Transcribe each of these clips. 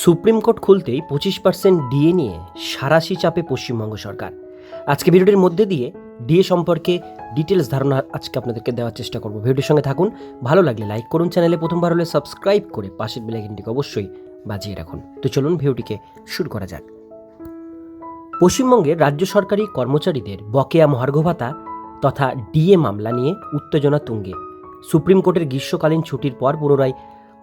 Supreme court খুলতেই পঁচিশ percent DA নিয়ে সারাশি চাপে পশ্চিমবঙ্গ সরকার। আজকে ভিডিওটির মধ্যে দিয়ে ডিএ সম্পর্কে ডিটেলস ধারণা আজকে আপনাদেরকে দেওয়ার চেষ্টা করব। ভিডিওর সঙ্গে থাকুন, ভালো লাগলে লাইক করুন চ্যানেলে প্রথমবার হলে সাবস্ক্রাইব করে পাশের বেলাইকনটিকে অবশ্যই বাজিয়ে রাখুন। তো চলুন ভিডিওটিকে শুরু করা যাক। পশ্চিমবঙ্গের রাজ্য সরকারি কর্মচারীদের বকেয়া মহার্ঘ ভাতা তথা ডিএ মামলা নিয়ে উত্তেজনা তুঙ্গে। সুপ্রিম কোর্টের গ্রীষ্মকালীন ছুটির পর পুনরায়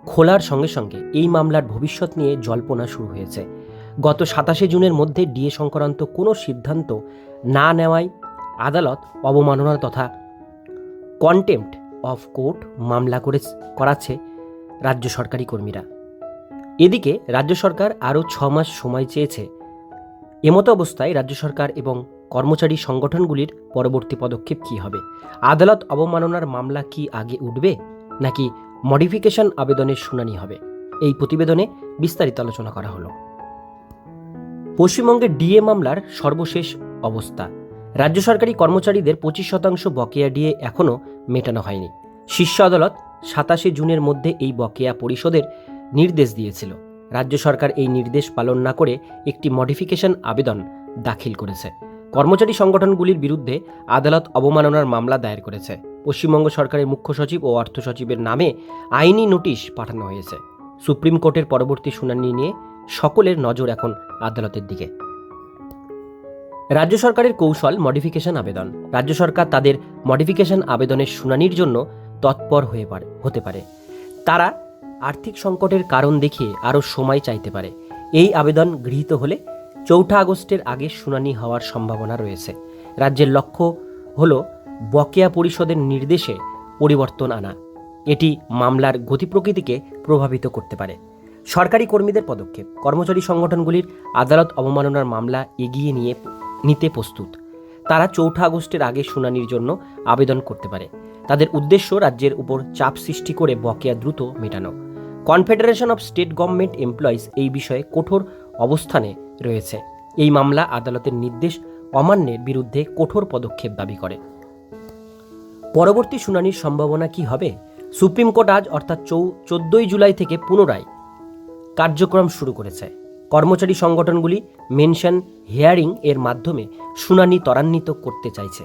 খোলার সঙ্গে সঙ্গে এই মামলার ভবিষ্যৎ নিয়ে জল্পনা শুরু হয়েছে। গত সাতাশে জুনের মধ্যে ডিএ সংক্রান্ত কোনো সিদ্ধান্ত না নেওয়ায় আদালত অবমাননা তথা কন্টেম্পট অফ কোর্ট মামলা করে করাচ্ছে রাজ্য সরকারি কর্মীরা। এদিকে রাজ্য সরকার আরও ছ মাস সময় চেয়েছে। এমতো অবস্থায় রাজ্য সরকার এবং কর্মচারী সংগঠনগুলির পরবর্তী পদক্ষেপ কী হবে? আদালত অবমাননার মামলা কি আগে উঠবে নাকি মডিফিকেশন আবেদনের শুনানি হবে। এই প্রতিবেদনে বিস্তারিত আলোচনা করা হলো। পশ্চিমবঙ্গের ডিএ মামলার সর্বশেষ অবস্থা। রাজ্য সরকারি কর্মচারীদের পঁচিশ শতাংশ বকেয়া ডিএ এখনও মেটানো হয়নি। শীর্ষ আদালত সাতাশে জুনের মধ্যে এই বকেয়া পরিশোধের নির্দেশ দিয়েছিল। রাজ্য সরকার এই নির্দেশ পালন না করে একটি মডিফিকেশন আবেদন দাখিল করেছে। কর্মচারী সংগঠনগুলির বিরুদ্ধে আদালত অবমাননার মামলা দায়ের করেছে। পশ্চিমবঙ্গ সরকারের মুখ্য সচিব ও অর্থ সচিবের নামে আইনি নোটিশ পাঠানো হয়েছে। সুপ্রিম কোর্টের পরবর্তী শুনানি নিয়ে সকলের নজর এখন আদালতের দিকে। রাজ্য সরকারের কৌশল মডিফিকেশন আবেদন। রাজ্য সরকার তাদের মডিফিকেশন আবেদনের শুনানির জন্য তৎপর হয়ে পারে, হতে পারে। তারা আর্থিক সংকটের কারণ দেখিয়ে আরও সময় চাইতে পারে। এই আবেদন গৃহীত হলে চৌঠা আগস্টের আগে শুনানি হওয়ার সম্ভাবনা রয়েছে। রাজ্যের লক্ষ্য হল বকেয়া পরিষদের নির্দেশে পরিবর্তন আনা। এটি মামলার গতি প্রকৃতিকে প্রভাবিত করতে পারে। সরকারি কর্মীদের পদক্ষেপ। কর্মচারী সংগঠনগুলির আদালত অবমাননার মামলা এগিয়ে নিয়ে নিতে প্রস্তুত। তারা চৌঠা আগস্টের আগে শুনানির জন্য আবেদন করতে পারে। তাদের উদ্দেশ্য রাজ্যের উপর চাপ সৃষ্টি করে বকেয়া দ্রুত মেটানো। Confederation of State Government Employees এই বিষয়ে কঠোর অবস্থানে রয়েছে। এই মামলা আদালতের নির্দেশ অমান্যের বিরুদ্ধে কঠোর পদক্ষেপ দাবি করে। পরবর্তী শুনানির সম্ভাবনা কি হবে? সুপ্রিম কোর্ট আজ অর্থাৎ চৌ চোদ্দই জুলাই থেকে পুনরায় কার্যক্রম শুরু করেছে। কর্মচারী সংগঠনগুলি মেনশন হিয়ারিং এর মাধ্যমে শুনানি ত্বরান্বিত করতে চাইছে।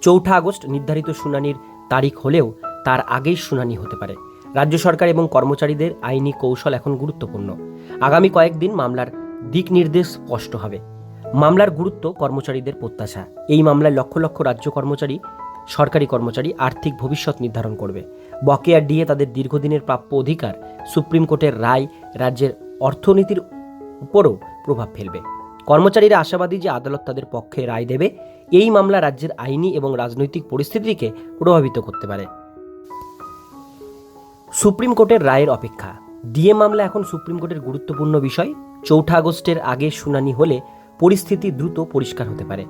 চৌঠা আগস্ট নির্ধারিত শুনানির তারিখ হলেও তার আগেই শুনানি হতে পারে। রাজ্য সরকার এবং কর্মচারীদের আইনি কৌশল এখন গুরুত্বপূর্ণ। আগামী কয়েকদিন মামলার দিক নির্দেশ স্পষ্ট হবে। মামলার গুরুত্ব কর্মচারীদের প্রত্যাশা। এই মামলায় লক্ষ লক্ষ রাজ্য কর্মচারী, সরকারি কর্মচারী আর্থিক ভবিষ্যৎ নির্ধারণ করবে। বকেয়া ডিএ তাদের দীর্ঘদিনের প্রাপ্য অধিকার সুপ্রিম কোর্টের রায় রাজ্যের অর্থনীতির উপরও প্রভাব ফেলবে। কর্মচারীরা আশাবাদী যে আদালত তাদের পক্ষে রায় দেবে, এই মামলা রাজ্যের আইনি এবং রাজনৈতিক পরিস্থিতিকে প্রভাবিত করতে পারে। সুপ্রিম কোর্টের রায়ের অপেক্ষা। ডিএ মামলা এখন সুপ্রিম কোর্টের গুরুত্বপূর্ণ বিষয়। চৌঠা আগস্টের আগে শুনানি হলে পরিস্থিতি দ্রুত পরিষ্কার হতে পারে।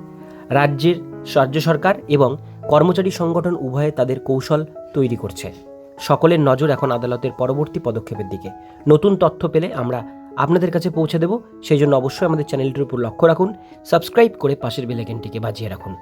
রাজ্যের রাজ্য সরকার এবং কর্মচারী সংগঠন উভয়ে তাদের কৌশল তৈরি করছে। সকলের নজর এখন আদালতের পরবর্তী পদক্ষেপের দিকে। নতুন তথ্য পেলে আমরা আপনাদের কাছে পৌঁছে দেব। সেই জন্য অবশ্যই আমাদের চ্যানেলটির উপর লক্ষ্য রাখুন, সাবস্ক্রাইব করে পাশের বেলাইকনটিকে বাজিয়ে রাখুন।